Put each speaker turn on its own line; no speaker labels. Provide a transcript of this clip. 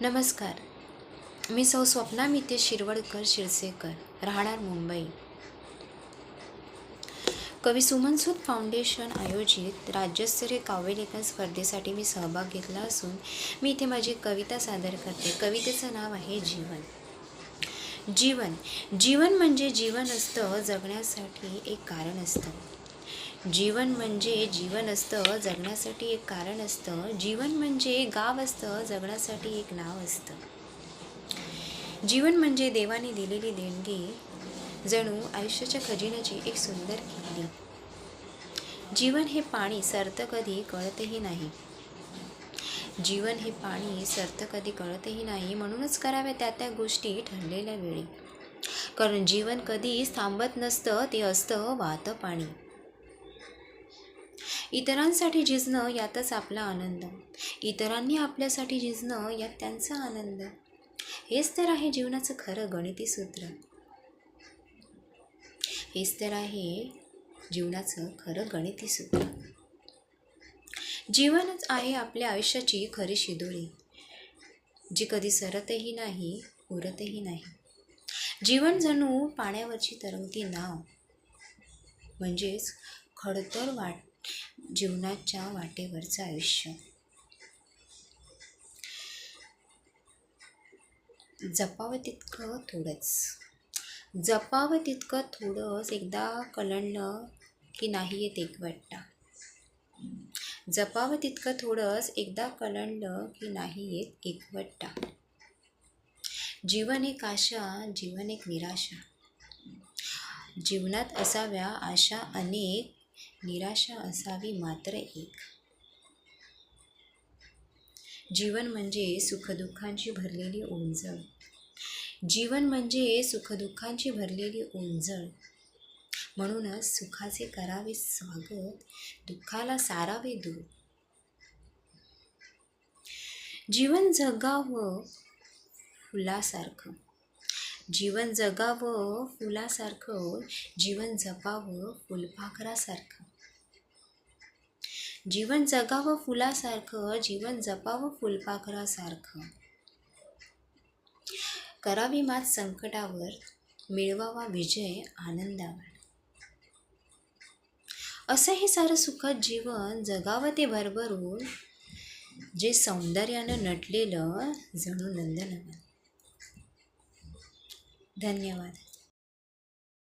नमस्कार. मी सौ स्वप्ना मिते शिरवडकर शिरसेकर राहणार मुंबई. कवी सुमन सूद फाउंडेशन आयोजित राज्यस्तरीय काव्यलेखन स्पर्धेसाठी मी सहभाग घेतला असून मी इथे माझी कविता सादर करते. कवितेचं नाव आहे जीवन. जीवन. जीवन म्हणजे जीवन असतं जगण्यासाठी एक कारण असतं. जीवन म्हणजे जीवन असतं जगण्यासाठी एक कारण असतं. जीवन म्हणजे गाव असतं जगण्यासाठी एक नाव असतं. जीवन म्हणजे देवाने दिलेली देणगी जणू आयुष्याच्या खजिन्याची एक सुंदर किल्ली जीवन हे पाणी सरतं कधी कळतही नाही. जीवन हे पाणी सरतं कधी कळतही नाही म्हणूनच कराव्या त्या त्या गोष्टी ठरलेल्या वेळी. कारण जीवन कधीच थांबत नसतं ते असतं वाहतं पाणी. इतरांसाठी झिजणं यातच आपला आनंद. इतरांनी आपल्यासाठी झिजणं यात त्यांचा आनंद. हेच तर आहे जीवनाचं खरं गणिती सूत्र. हेच तर आहे जीवनाचं खरं गणिती सूत्र. जीवनच आहे आपल्या आयुष्याची खरी शिदोरी जी कधी सरतही नाही उरतही नाही. जीवन जणू पाण्यावरची तरंगती नाव. म्हणजेच खडतर वाट जीवनाच्या वाटेवरचं आयुष्य. जपावं तितकं थोडंच. जपावं तितकं थोडंच एकदा कलंडलं की नाही येत एकवट्टा जपावं तितकं थोडंच एकदा कलंडलं की नाही येत एकवट्टा जीवन एक आशा जीवन एक निराशा. जीवनात असाव्या आशा अनेक निराशा असावी मात्र एक. जीवन म्हणजे सुखदुःखांची भरलेली ओंजळ. जीवन म्हणजे सुखदुःखांची भरलेली ओंजळ. म्हणूनच सुखाचे करावे स्वागत दुःखाला सारावे दूर. जीवन जगावं फुलासारखं. जीवन जगावं फुलासारखं जीवन जपावं फुलपाखरासारखं. जीवन जगावं फुलासारखं जीवन जपावं फुलपाखरासारखं. करावी मात संकटावर मिळवावा विजय आनंदावर. असं हे सारं सुखद जीवन जगावं ते भरभरून जे सौंदर्यानं नटलेलं जणू नंदनवन. धन्यवाद.